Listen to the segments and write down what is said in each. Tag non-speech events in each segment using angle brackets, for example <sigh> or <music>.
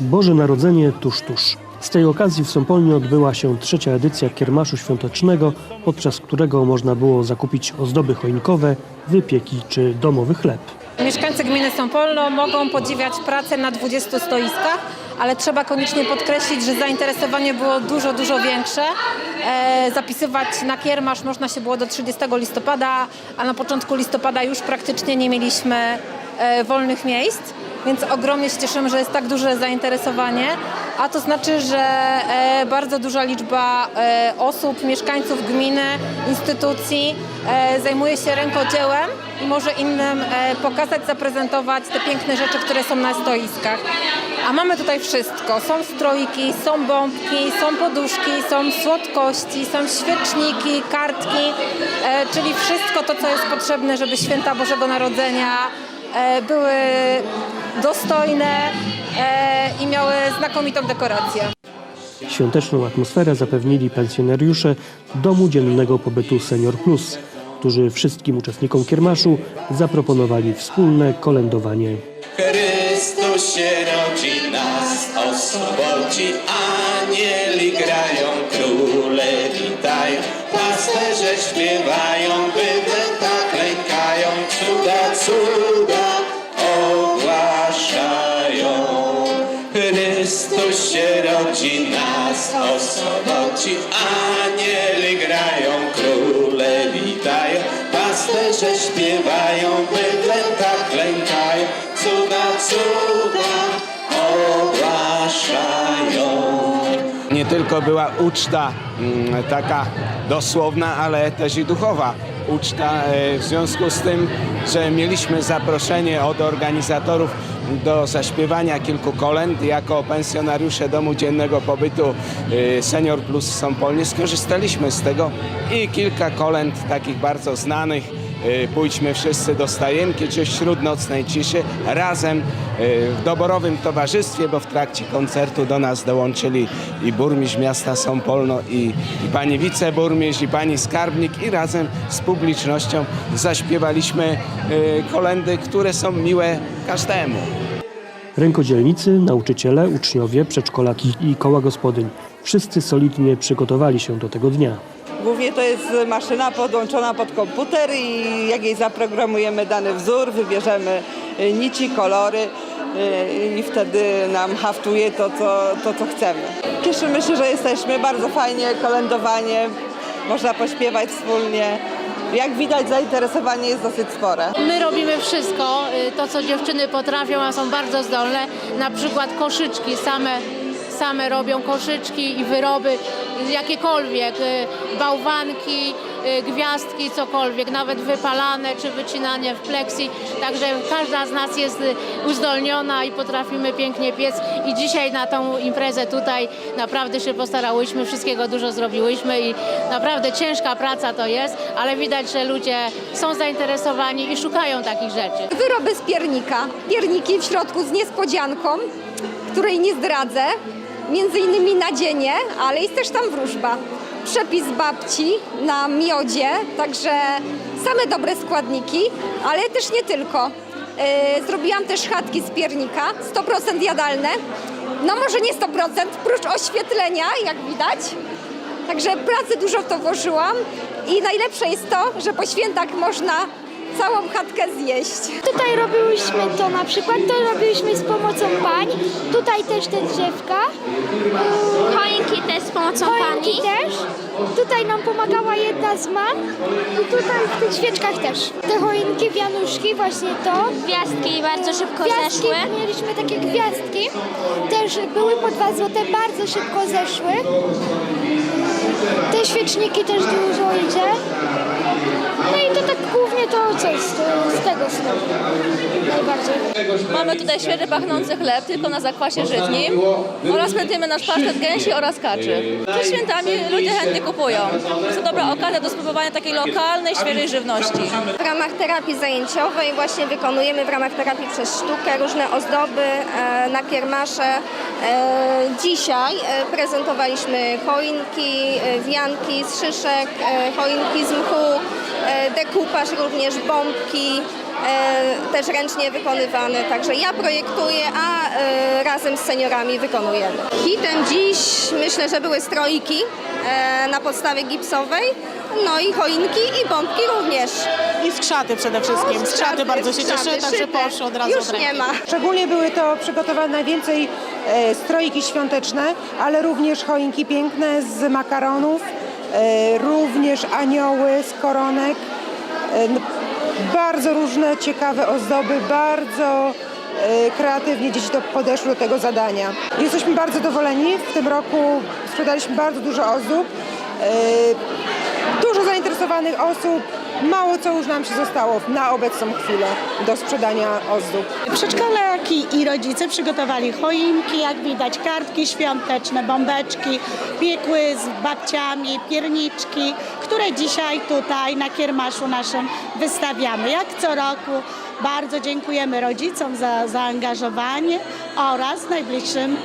Boże Narodzenie tuż tuż. Z tej okazji w Sąpolnie odbyła się trzecia edycja Kiermaszu Świątecznego, podczas którego można było zakupić ozdoby choinkowe, wypieki czy domowy chleb. Mieszkańcy gminy Sąpolno mogą podziwiać pracę na 20 stoiskach, ale trzeba koniecznie podkreślić, że zainteresowanie było dużo, dużo większe. E, zapisywać na kiermasz można się było do 30 listopada, a na początku listopada już praktycznie nie mieliśmy e, wolnych miejsc. Więc ogromnie się cieszymy, że jest tak duże zainteresowanie, a to znaczy, że e, bardzo duża liczba e, osób, mieszkańców gminy, instytucji e, zajmuje się rękodziełem i może innym pokazać, zaprezentować te piękne rzeczy, które są na stoiskach. A mamy tutaj wszystko. Są strojki, są bombki, są poduszki, są słodkości, są świeczniki, kartki, czyli wszystko to, co jest potrzebne, żeby święta Bożego Narodzenia były dostojne e, i miały znakomitą dekorację. Świąteczną atmosferę zapewnili pensjonariusze Domu Dziennego Pobytu Senior Plus, którzy wszystkim uczestnikom kiermaszu zaproponowali wspólne kolędowanie. Chrystus się rodzi, nas oswobodzi, anieli grają, króle witają, pasterze śpiewają, bydlęta klękają, cuda, cuda bydlęta klękają, cuda, cuda ogłaszają. Nie tylko była uczta mm, taka dosłowna, ale też i duchowa uczta e, w związku z tym, że mieliśmy zaproszenie od organizatorów do zaśpiewania kilku kolęd. Jako pensjonariusze Domu Dziennego Pobytu e, Senior Plus Sąpolnie skorzystaliśmy z tego i kilka kolęd takich bardzo znanych Pójdźmy wszyscy do stajenki, czy wśród nocnej ciszy, razem e, w doborowym towarzystwie, bo w trakcie koncertu do nas dołączyli i burmistrz miasta Sąpolno, i, i pani wiceburmistrz, i pani skarbnik, i razem z publicznością zaśpiewaliśmy e, kolendy, które są miłe każdemu. Rękodzielnicy, nauczyciele, uczniowie, przedszkolaki i koła gospodyń. Wszyscy solidnie przygotowali się do tego dnia. Głównie to jest maszyna podłączona pod komputer i jak jej zaprogramujemy dany wzór, wybierzemy y, nici, kolory y, i wtedy nam haftuje to co, to, co chcemy. Cieszymy się, że jesteśmy, bardzo fajnie, kolędowanie, można pośpiewać wspólnie. Jak widać zainteresowanie jest dosyć spore. My robimy wszystko, y, to co dziewczyny potrafią, a są bardzo zdolne. Na przykład koszyczki same, same robią koszyczki i wyroby jakiekolwiek, y, bałwanki, gwiazdki, cokolwiek, nawet wypalane czy wycinanie w pleksji. Także każda z nas jest y, uzdolniona i potrafimy pięknie piec. I dzisiaj na tą imprezę tutaj naprawdę się postarałyśmy, wszystkiego dużo zrobiłyśmy i naprawdę ciężka praca to jest, ale widać, że ludzie są zainteresowani i szukają takich rzeczy. Wyroby z piernika. Pierniki w środku z niespodzianką, której nie zdradzę. Między innymi nadzienie, ale jest też tam wróżba. Przepis babci na miodzie, także same dobre składniki, ale też nie tylko. Yy, zrobiłam też chatki z piernika, 100% jadalne. No może nie 100%, prócz oświetlenia, jak widać. Także pracy dużo w to włożyłam i najlepsze jest to, że po świętach można całą chatkę zjeść. Tutaj robiłyśmy to na przykład, to robiłyśmy z pomocą pań. Tutaj też te drzewka. Choinki też z pomocą Choinki pani. też. Tutaj nam pomagała jedna z mam. I tutaj w tych świeczkach też. Te choinki, wianuszki, właśnie to. Gwiazdki bardzo szybko Gwiazdki, zeszły. mieliśmy takie gwiazdki. Też były po dwa złote, bardzo szybko zeszły. Te świeczniki też dużo idzie. No i to tak głównie to co z, z tego snu najbardziej. Mamy tutaj świeże pachnący chleb, tylko na zakwasie żytnim oraz planujemy nasz pasztet gęsi oraz kaczy. Przed świętami ludzie chętnie kupują. Jest to dobra okazja do spróbowania takiej lokalnej, świeżej żywności. W ramach terapii zajęciowej właśnie wykonujemy w ramach terapii przez sztukę różne ozdoby e, na kiermasze. E, dzisiaj e, prezentowaliśmy choinki, wianki z szyszek, choinki z mchu, dekupaż również, bombki, e, też ręcznie wykonywany. Także ja projektuję, a e, razem z seniorami wykonujemy. Hitem dziś myślę, że były stroiki e, na podstawie gipsowej, no i choinki i bombki również. I skrzaty przede wszystkim. No, Skrzaty bardzo się skrzaty, cieszy, także poszło od razu Już od nie ma. Szczególnie były to przygotowane najwięcej e, strojki świąteczne, ale również choinki piękne z makaronów, e, również anioły z koronek. E, bardzo różne ciekawe ozdoby, bardzo e, kreatywnie dzieci to podeszły do tego zadania. Jesteśmy bardzo zadowoleni. W tym roku sprzedaliśmy bardzo dużo ozdób. E, Dużo zainteresowanych osób, mało co już nam się zostało na obecną chwilę do sprzedania ozdób. Przedszkolaki i rodzice przygotowali choinki, jak widać, kartki świąteczne, bombeczki, piekły z babciami, pierniczki, które dzisiaj tutaj na kiermaszu naszym wystawiamy. Jak co roku bardzo dziękujemy rodzicom za zaangażowanie oraz najbliższym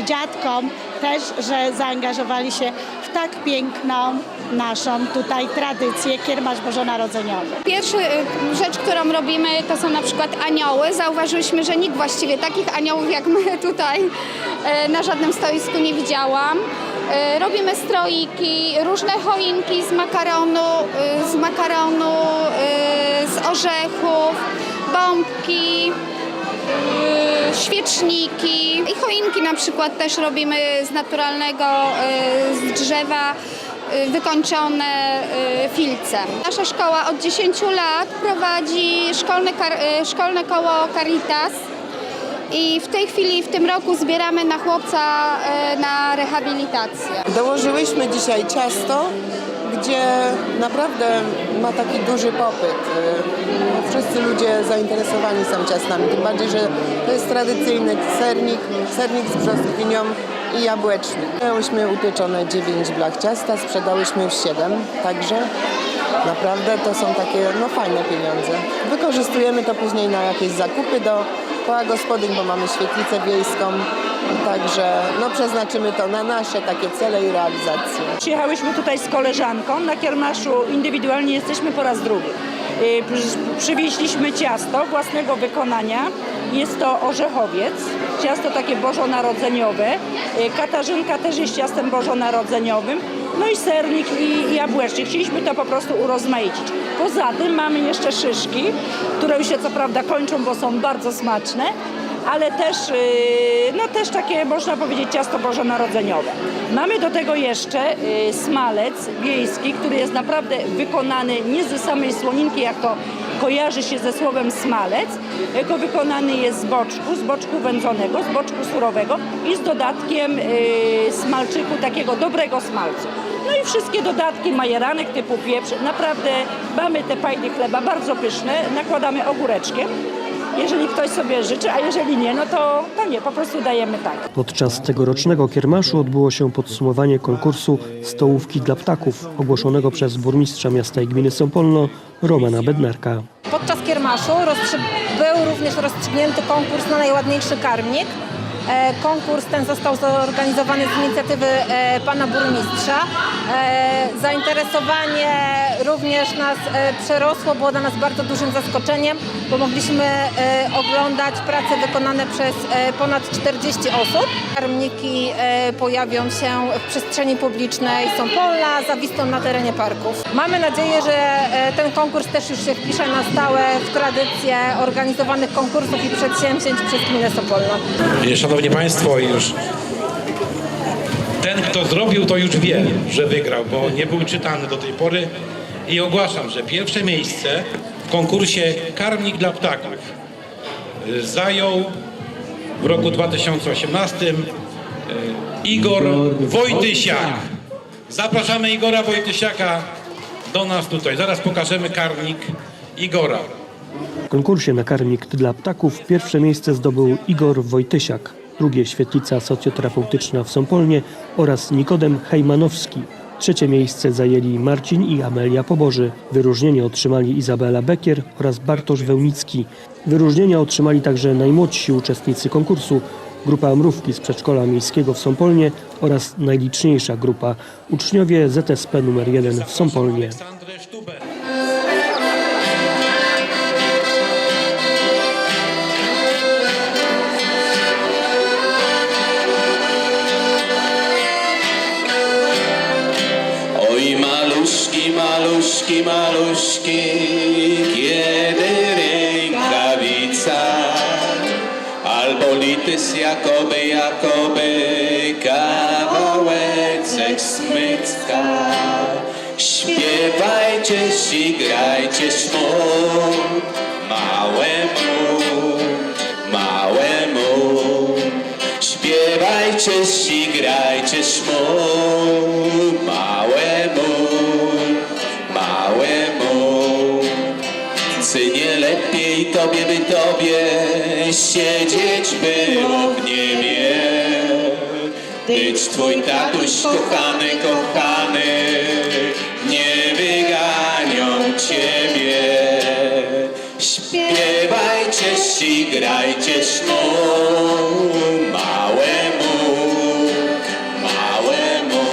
y, dziadkom też, że zaangażowali się w tak piękną naszą tutaj tradycję kiermasz bożonarodzeniowy. Pierwsza y, rzecz, którą robimy, to są na przykład anioły. Zauważyliśmy, że nikt właściwie takich aniołów jak my <laughs> tutaj e, na żadnym stoisku nie widziałam. Robimy stroiki, różne choinki z makaronu, y, z makaronu, y, orzechów, bombki, y, świeczniki i choinki na przykład też robimy z naturalnego, y, z drzewa y, wykończone filcem. Nasza szkoła od 10 lat prowadzi szkolne, szkolne koło Caritas i w tej chwili, w tym roku zbieramy na chłopca na rehabilitację. Dołożyłyśmy dzisiaj ciasto, gdzie naprawdę ma taki duży popyt. Y, Wszyscy ludzie zainteresowani są ciastami, tym bardziej, że to jest tradycyjny sernik, sernik z brzoskwinią i jabłeczny. Miałyśmy upieczone 9 blach ciasta, sprzedałyśmy już 7, także naprawdę to są takie no, fajne pieniądze. Wykorzystujemy to później na jakieś zakupy do koła gospodyń, bo mamy świetlicę wiejską, także no, przeznaczymy to na nasze takie cele i realizacje. Przyjechałyśmy tutaj z koleżanką na kiermaszu, indywidualnie jesteśmy po raz drugi. Y, przy- Przywieźliśmy ciasto własnego wykonania. Jest to orzechowiec, ciasto takie bożonarodzeniowe. Y, Katarzynka też jest ciastem bożonarodzeniowym. No i sernik i jabłecznik. Chcieliśmy to po prostu urozmaicić. Poza tym mamy jeszcze szyszki, które już się co prawda kończą, bo są bardzo smaczne ale też, yy, no też takie można powiedzieć ciasto bożonarodzeniowe. Mamy do tego jeszcze yy, smalec wiejski, który jest naprawdę wykonany nie ze samej słoninki, jak to kojarzy się ze słowem smalec, tylko wykonany jest z boczku, z boczku wędzonego, z boczku surowego i z dodatkiem yy, smalczyku, takiego dobrego smalcu. No i wszystkie dodatki majeranek typu pieprz. Naprawdę mamy te pajdy chleba bardzo pyszne, nakładamy ogóreczkiem jeżeli ktoś sobie życzy, a jeżeli nie, no to, to nie, po prostu dajemy tak. Podczas tegorocznego kiermaszu odbyło się podsumowanie konkursu Stołówki dla ptaków ogłoszonego przez burmistrza miasta i gminy Sąpolno Romana Bednarka. Podczas kiermaszu rozstrzy- był również rozstrzygnięty konkurs na najładniejszy karmnik. E, Konkurs ten został zorganizowany z inicjatywy e, pana burmistrza. E, Zainteresowanie również nas przerosło, było dla nas bardzo dużym zaskoczeniem, bo mogliśmy oglądać prace wykonane przez ponad 40 osób. Karmniki pojawią się w przestrzeni publicznej Sąpola, zawistą na terenie parków. Mamy nadzieję, że ten konkurs też już się wpisze na stałe w tradycję organizowanych konkursów i przedsięwzięć przez gminę Sopolno. Szanowni Państwo, już ten, kto zrobił, to już wie, że wygrał, bo nie był czytany do tej pory. I ogłaszam, że pierwsze miejsce w konkursie Karmnik dla Ptaków zajął w roku 2018 y, Igor Wojtysiak. Zapraszamy Igora Wojtysiaka do nas tutaj. Zaraz pokażemy karmnik Igora. W konkursie na karmnik dla ptaków pierwsze miejsce zdobył Igor Wojtysiak, drugie świetlica socjoterapeutyczna w Sąpolnie oraz Nikodem Hejmanowski. Trzecie miejsce zajęli Marcin i Amelia Poboży. Wyróżnienie otrzymali Izabela Bekier oraz Bartosz Wełnicki. Wyróżnienia otrzymali także najmłodsi uczestnicy konkursu, grupa Mrówki z przedszkola miejskiego w Sąpolnie oraz najliczniejsza grupa uczniowie ZSP nr 1 w Sąpolnie. Śpiewajcie, grajcie szmu małemu, małemu. Śpiewajcie, grajcie szmu małemu, małemu. Czy nie lepiej tobie by tobie siedzieć było w niebie? Być twój tatuś kochany, kochany, ciebie. Śpiewajcie, ścigrajcie szmu małemu, małemu.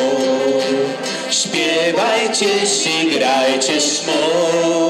Śpiewajcie, ścigrajcie szmu